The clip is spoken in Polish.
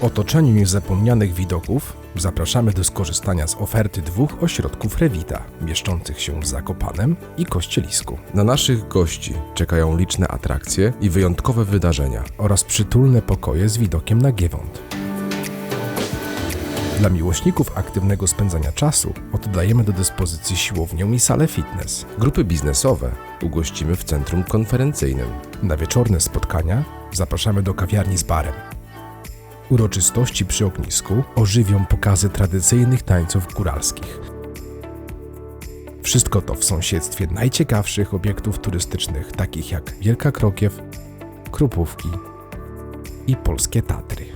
Otoczeniu niezapomnianych widoków zapraszamy do skorzystania z oferty dwóch ośrodków Rewita, mieszczących się w Zakopanem i Kościelisku, Na naszych gości czekają liczne atrakcje i wyjątkowe wydarzenia. oraz przytulne pokoje z widokiem na Giewont. Dla miłośników aktywnego spędzania czasu oddajemy do dyspozycji siłownię i salę fitness. Grupy biznesowe ugościmy w centrum konferencyjnym. Na wieczorne spotkania zapraszamy do kawiarni z barem. Uroczystości przy ognisku ożywią pokazy tradycyjnych tańców góralskich. Wszystko to w sąsiedztwie najciekawszych obiektów turystycznych, takich jak Wielka Krokiew, Krupówki i Polskie Tatry.